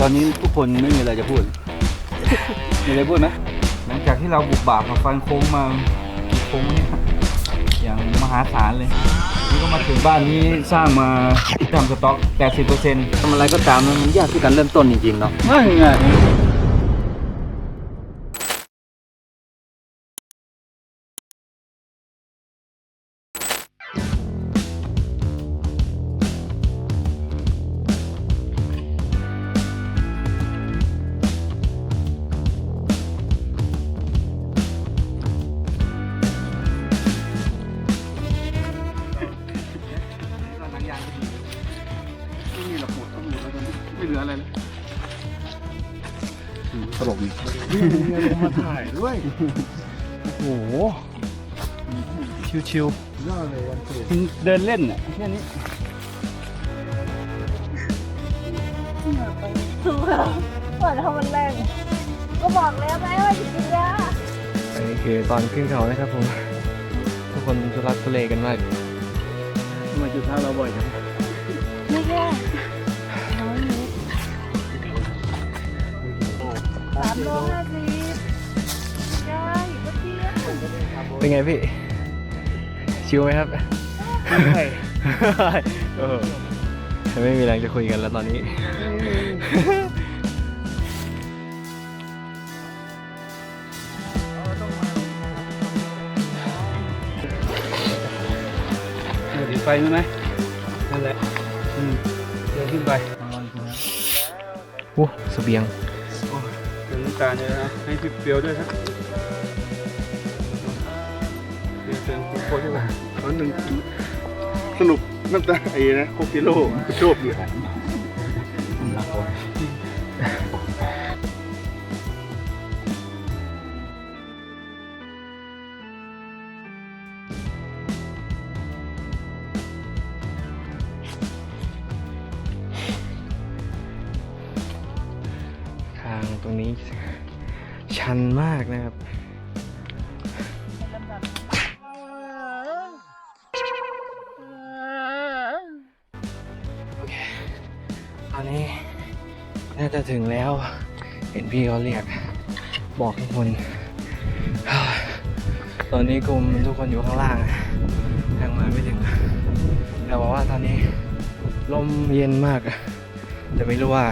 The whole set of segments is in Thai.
ตอนนี้ทุกคนไม่มีอะไรจะพูด มีอะไรพูดไหมหลังจากที่เราบุกบาปมาฟันโค้งมากี่โค้งเนี่ยอย่างมหาศาลเลย นี่ก็มาถึงบ้านนี้สร้างมาทำสต็อก 80%ทำอะไรก็ตามมันยากที่การเริ่มต้นจริงๆเนาะนั่นไง มาถ่ายด้วย โอ้โห ชิวยอดเลยวันเกิดๆ เดินเล่นอะแค่นี้ ถูกแล้วเหมือนทำมันแรงก็บอกแล้วไหมว่าจะกินยาอันนี้คือตอนขึ้นเขานะครับผม ทุกคนทุรักทุเลกันมากมาจุดท้าเราบ่อยจังไม่แค่น้อยนิดสามโลห้า เป็นไงพี่ ชิวไหมครับ เออไม่มีแรงจะคุยกันแล้วตอนนี้ เดี๋ยวไฟไหมไหมนั่นแหละอืมเดินขึ้นไปโอ้เสบียงเดินน้ำตาลเลยนะ ให้พี่เปียวด้วยครับ เดินโค้ชด้วยตอนหนึ่งสนุกน้ำตาไอ้นะโคกิโลโชคดีทางตรงนี้ชันมากนะครับ จะถึงแล้ว เห็นพี่เขาเรียก บอกทุกคน ตอนนี้กลุ่มทุกคนอยู่ข้างล่างยังมาไม่ถึง แต่บอกว่าตอนนี้ลมเย็นมาก แต่ไม่รู้ว่า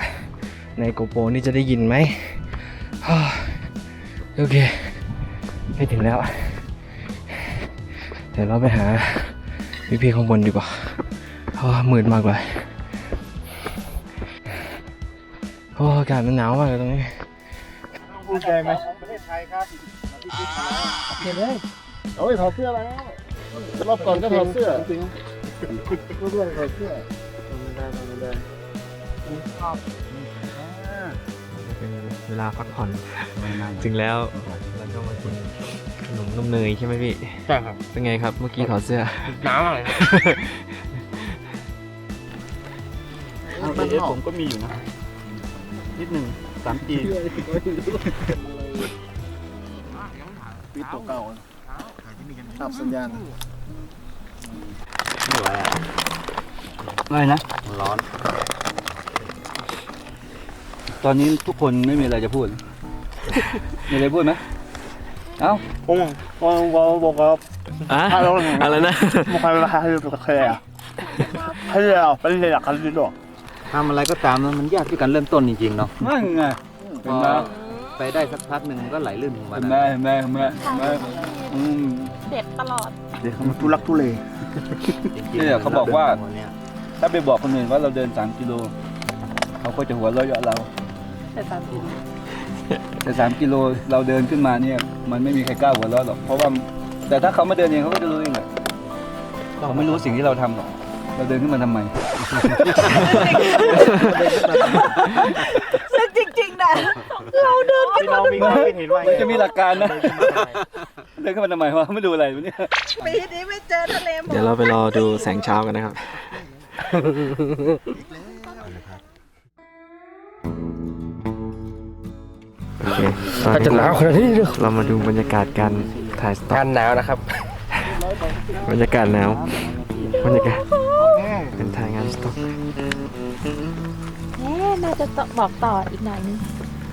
ในโกโปรนี่จะได้ยินไหมโอเคไปถึงแล้ว เดี๋ยวเราไปหาพี่ๆข้างบนดีกว่าเพราะว่ามืดมากเลย โอ้อากาศมันหนาวมากเลยตรงนี้ภูมิใจไหมประเทศไทยครับเห็นเลยโอ้ยถอดเสื้อแล้วรอบก่อนก็ถอดเสื้อจริงรอบก่อนถอดเสื้อไม่ได้ไม่ได้เป็นเวลาพักผ่อนถึงแล้วเราก็มากินขนมนมเนยใช่ไหมพี่ใช่ครับเป็นไงครับเมื่อกี้ถอดเสื้อหนาวอะไรเอาเอฟผมก็มีอยู่นะ นิดหนึ่งสามจีปีตัวเก่าตับสัญญาณอะไรนะร้อน ตอนนี้ทุกคนไม่มีอะไรจะพูด มีอะไรพูดไหมเอ้าผมผมผมบอกว่าอะอะไรนะบอกใครมาให้ตัวใครอะให้เราไปเรียนกันดีดอก ทำอะไรก็ตามมันยากที่การเริ่มต้นจริงๆเนาะนั่นไงพเห็นอไหมไปได้สักพักหนึ่งมันก็ไหลลื่นของมันเห็นไหมอะเห็นไหมเห็นไหมเห็นไหมอืมเด็ดตลอดเด็กมันทุลักทุเลเนี่ยเขาบอกว่า ถ้าไปบอกคนอื่นว่าเราเดิน3กิโลเขาก็จะหัวเราะเยาะเราแต่ตามจริงแต่3กิโลเราเดินขึ้นมาเนี่ย มันไม่มีใครกล้าหัวเราะหรอกเพราะว่าแต่ถ้าเขามาเดินเองเขาก็จะรู้เองแหละเขาไม่รู้สิ่งที่เราทำหรอก เราเดินขึ้นมาทำไม ซึ่งจริงๆนะเราเดินพี่น้องมีความคิดเห็นว่ามันจะมีหลักการนะ เดินขึ้นมาทำไมวะไม่ดูอะไรวะเนี่ยปีนี้ไม่เจอทะเลหมอกเดี๋ยวเราไปรอดูแสงเช้ากันนะครับ โอเคตอนนี้เรามาดูบรรยากาศการถ่ายสต็อกการหนาวนะครับ บรรยากาศหนาวบรรยากาศ ต็อกแน่นาจะบอกต่ออีกหน่อยนึง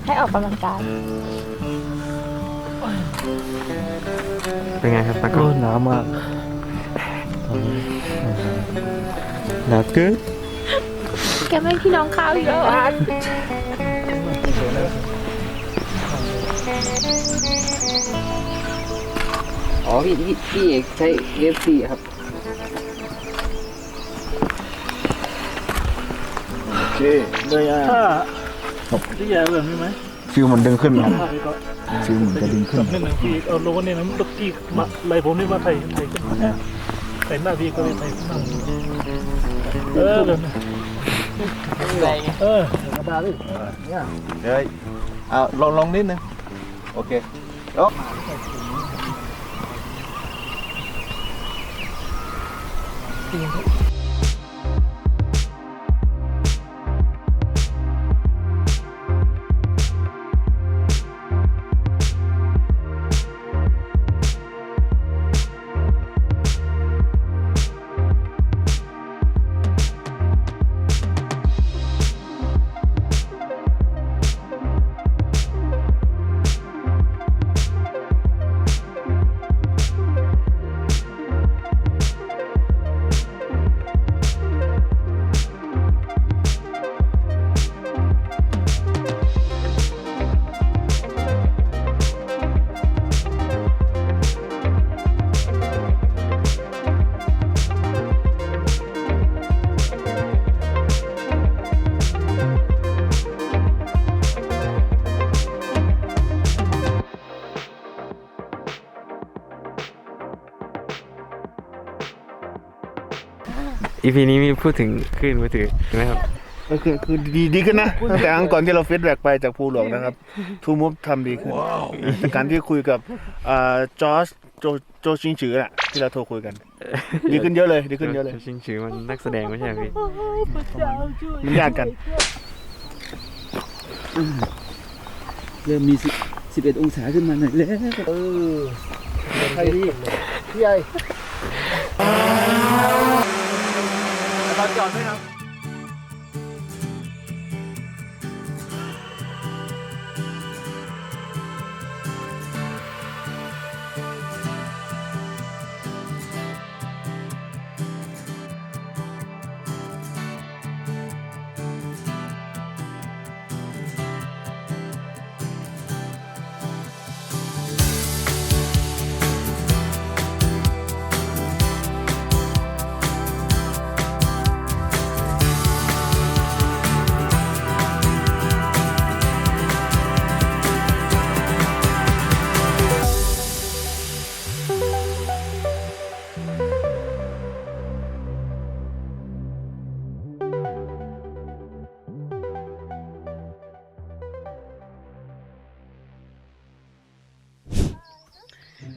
ให้ออกกำลังกายเป็นไงครับตากล้องหนาวมากหนาวเกินแกไม่ให้พี่น้องข้าวอีกแล้วเหรออ๋อพี่พี่พี่เอกใช้เอฟซีครับ เคเลยอะที่แย่แบบนี้ไหมฟิวมันดึงขึ้นครับภาพนี้ก็ฟิวมันจะดึงขึ้นนี่หนึ่งพี่เอาโลนี่นะมันตกกี้มาอะไรผมนี่ว่าไทยไทยขึ้นมาไทยหน้าพี่ก็เลยไทยขึ้นมาเออแบบนี้เออธรรมดาดิเนี่ยเดี๋ยวเอาลองลองนิดนึงโอเคแล้ว อีพีนี้มีพูดถึงคลื่นมือถือใช่ไหมครับ ก็คือคือดีดีขึ้นนะตั้งแต่ครั้งก่อนที่เราฟีดแบ็กไปจากภูหลวงนะครับ ทูมูฟทำดีขึ้นแต่การที่คุยกับจอร์จโจโจชิงจือน่ะที่เราโทรคุยกัน ดีขึ้นเยอะเลยดีขึ้นเยอะเลย ชิงชือมันนักแสดงไม่ใช่เหรอพี่ มันยากกัน เริ่มมีสิสิบเอ็ดองศาขึ้นมาหน่อยแล้วเออใครดีพี่ใหญ่ รอับ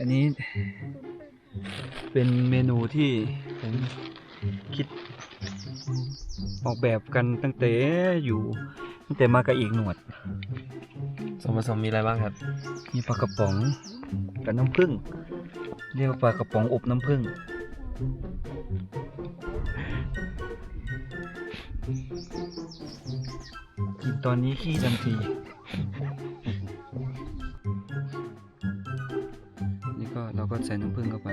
นนี้เป็นเมนูที่ผมคิดออกแบบกันตั้งแต่อยู่ตั้งแต่มากับอีกหนวด ส่วนผสมมีอะไรบ้างครับ มีปลากระป๋องกับน้ำผึ้งเรียกว่าปลากระป๋องอบน้ำผึ้งกินตอนนี้ขี้ทันทีนี่ก็ เราก็ใส่น้ำผึ้งเข้าไป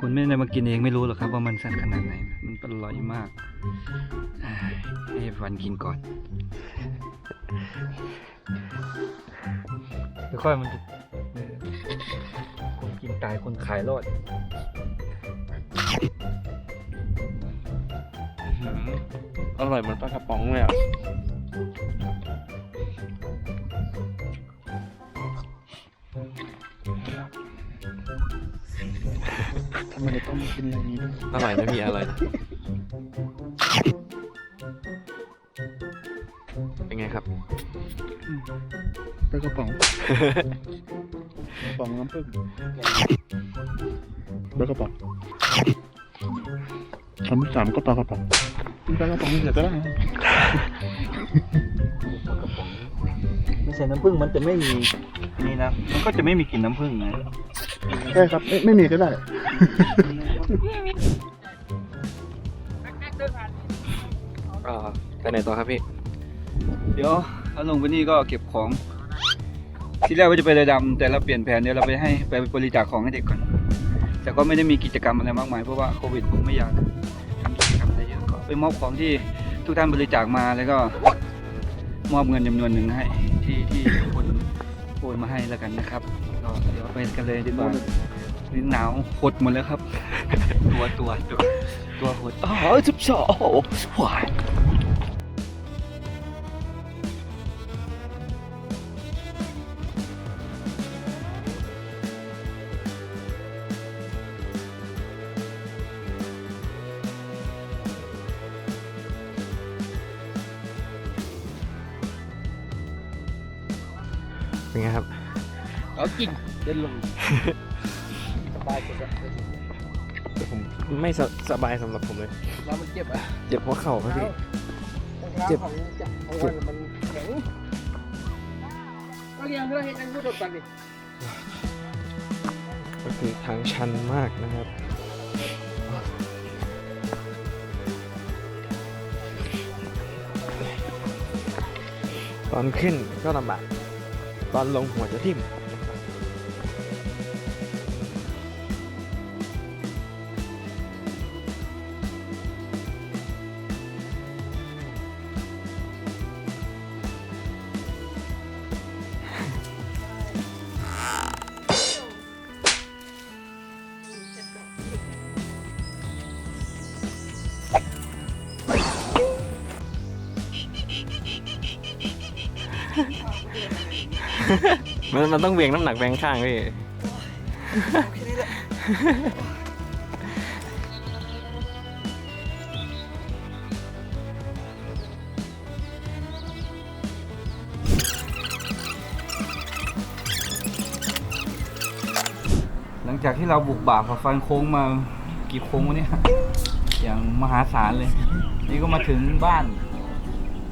คุณไม่ได้มากินเองไม่รู้หรอกครับว่ามันสั้นขนาดไหน มันอร่อยมาก ให้ฟันกินก่อนค่อยๆมันจะคนกินตายคนขายรอดอร่อยเหมือนปลากระป๋องเลยอะ ทำไมเราต้องมากินอะไรนี้ด้วยอร่อยไม่มีอะไรเป็นไงครับไปกระป๋องกระป๋องน้ำผึ้งไปกระป๋องคำที่สามก็ปลากระป๋องปลากระป๋องเฉยก็ได้นะไม่ใช่น้ำผึ้งมันจะไม่มีนี่นะ มันก็จะไม่มีกลิ่นน้ำผึ้งนะ ใช่ครับไม่ไม่มีก็ได้ อ่าไปไหนต่อครับพี่ เดี๋ยวถ้าลงไปนี่ก็เก็บของ ที่แรกว่าจะไปเรือดำแต่เราเปลี่ยนแผนเดี๋ยวเราไปให้ไปบริจาคของให้เด็กก่อน แต่ก็ไม่ได้มีกิจกรรมอะไรมากมายเพราะว่าโควิดผมไม่อยากทำกิจกรรมอะไรเยอะก็ไปมอบของที่ทุกท่านบริจาคมาแล้วก็มอบเงินจำนวนหนึ่งให้ที่ที่คนโอนมาให้แล้วกันนะครับก็เดี๋ยวไปกันเลยดีกว่า นี่หนาวหดหมดแล้วครับ ตัวตัวตัวตัวหดอ๋อจุบสอโอ้โหวายเป็นไงครับเอาจริงเดินลง ไม่สสบายสำหรับผมเลย แล้วมันเจ็บอะเจ็บหัวเข่าครับพี่ เจ็บของจับเอาไว้มันแข็งก็เรียนเพื่อให้นั่งพูดกันดิก็คือทางชันมากนะครับ ตอนขึ้นก็ลำบาก ตอนลงหัวจะทิ่ม มันมันต้องเวียงน้ำหนักแบงข้างพี่หลังจากที่เราบุกบ่าฝ่าฟันโค้งมากี่โค้งวะเนี่ย อย่างมหาศาลเลย นี่ก็มาถึงบ้าน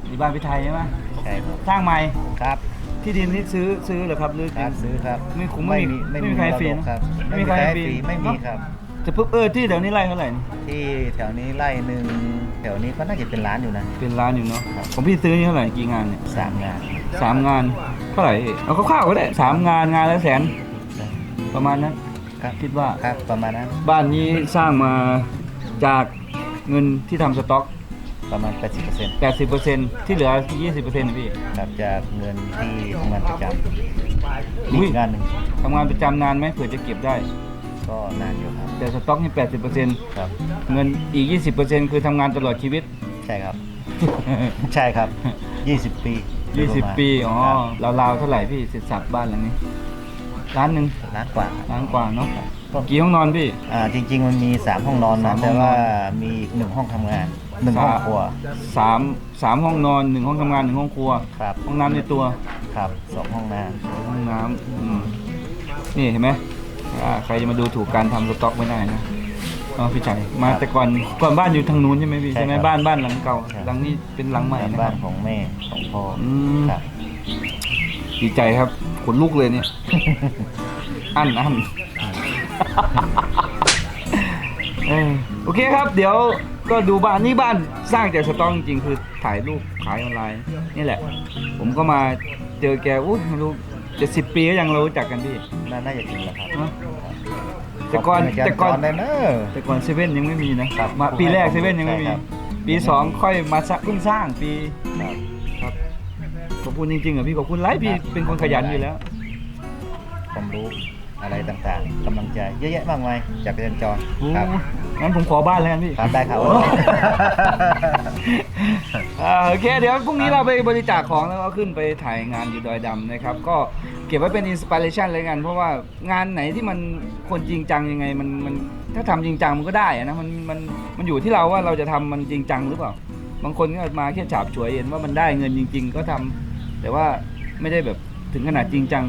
นี่บ้านพิไทยใช่ไหมใช่ครับ สร้างใหม่ครับ ที่ดินนี่ซื้อซื้อเหรอครับหรือครับซื้อครับไม่คุ้มไม่มีไม่มีใครฟรีนะครับไม่มีใครฟรีไม่มีครับจะปุ๊บเออที่เดี๋ยวนี้ไล่เท่าไหร่นี่ที่แถวนี้ไร่หนึ่งแถวนี้ก็น่าจะเป็นร้านอยู่นะเป็นล้านอยู่เนาะของพี่ซื้อนี่เท่าไหร่กี่งานเนี่ยสามงานสามงานเท่าไหร่เอ่ยเอาคร่าวๆก็ได้สามงานงานละแสน ประมาณนั้นครับคิดว่าครับประมาณนั้น บ้านนี้สร้างมาจากเงินที่ทำสต็อก ประมาณ 80% 80%ที่เหลือ 20%นะพี่ครับจากเงินที่ทำงานประจำอุ้อียกงานหนึ่งทำงานประจำนานไหมเผื่อจะเก็บได้ ก็นานอยู่ครับแต่สต็อกนี่ 80%ครับ เงินอีก 20%คือทำงานตลอดชีวิต ใช่ครับ ใช่ครับ 20 ปีโดยระมาณ20 ปี อ๋อครับราวๆเท่าไหร่พี่เสร็จสับบ้านหลังนี้ล้านหนึ่งล้านกว่าล้านกว่าเนาะกี่ห้องนอนพี่ อ่าจริง ๆ มันมี 3 ห้องนอนสานะมห้แต่องนอนว่ามีอีกหนึ่งห้องทำงาน หนึ่งห้องครัว สามสามห้องนอนหนึ่งห้องทำงานหนึ่งห้องครัว ครับ ห้องน้ำในตัว ครับสองห้องน้ห้องน้ำอืมนี่เห็นไหมอ่าใครจะมาดูถูกการทำสต็อกไม่ได้นะอ๋อพี่ชัยมาแต่ก่อนก่อนบ้านอยู่ทางนู้นใช่ไหมพี่ใช่ไหมบ้านบ้านหลังเก่า หลังนี้เป็นหลังใหม่ำนะคบ้ารันบ ของแม่ของพ่ออืมครับ ดีใจครับขนลุกเลยเนี่ย อันอันเออโอเคครับ เดี๋ยว ก็ดูบ้านนี่บ้านสร้างจากสต็อกจริงๆคือถ่ายรูปขายออนไลน์นี่แหละ ผมก็มาเจอแกอุ้ยไม่รู้จะสิบปีก็ยังรู้จักกันพี่น่าน่าจะจริงแล้วครับ เนอะแต่ก่อนขบคุณาจารย์แต่ก่อน จได้เนอะ แต่ก่อนเซเว่นยังไม่มีนะครับมาปีแรกเซเว่นยังไม่มี ใช่ครับ ปีสองค่อยมาสร้างเพิ่งสร้างปีครับ ครับขอบคุณจริงๆอะพี่ขอบคุณไลฟ์พี่เป็นคนขยันอยู่แล้วความรู้ อะไรต่างๆกำลังใจเยอะแยะมากมายจากอาจารย์จรโอ้ครับงั้นผมขอบ้านแล้วกันพี่ ครับได้ครับโอ้อ่าโอเคเดี๋ยวพรุ่งนี้เราไปบริจาคของแล้วก็ขึ้นไปถ่ายงานอยู่ดอยดำนะครับ ก็เก็บไว้เป็นอินสปิเรชันเลยกัน เพราะว่างานไหนที่มันคนจริงจังยังไงมันมันถ้าทำจริงจังมันก็ได้อะนะมันมันมันอยู่ที่เราว่าเราจะทำมันจริงจังหรือเปล่า บางคนก็มาแค่ฉาบฉวยเห็นว่ามันได้เงินจริง ๆ ก็ทำแต่ว่าไม่ได้แบบถึงขนาดจริงจัง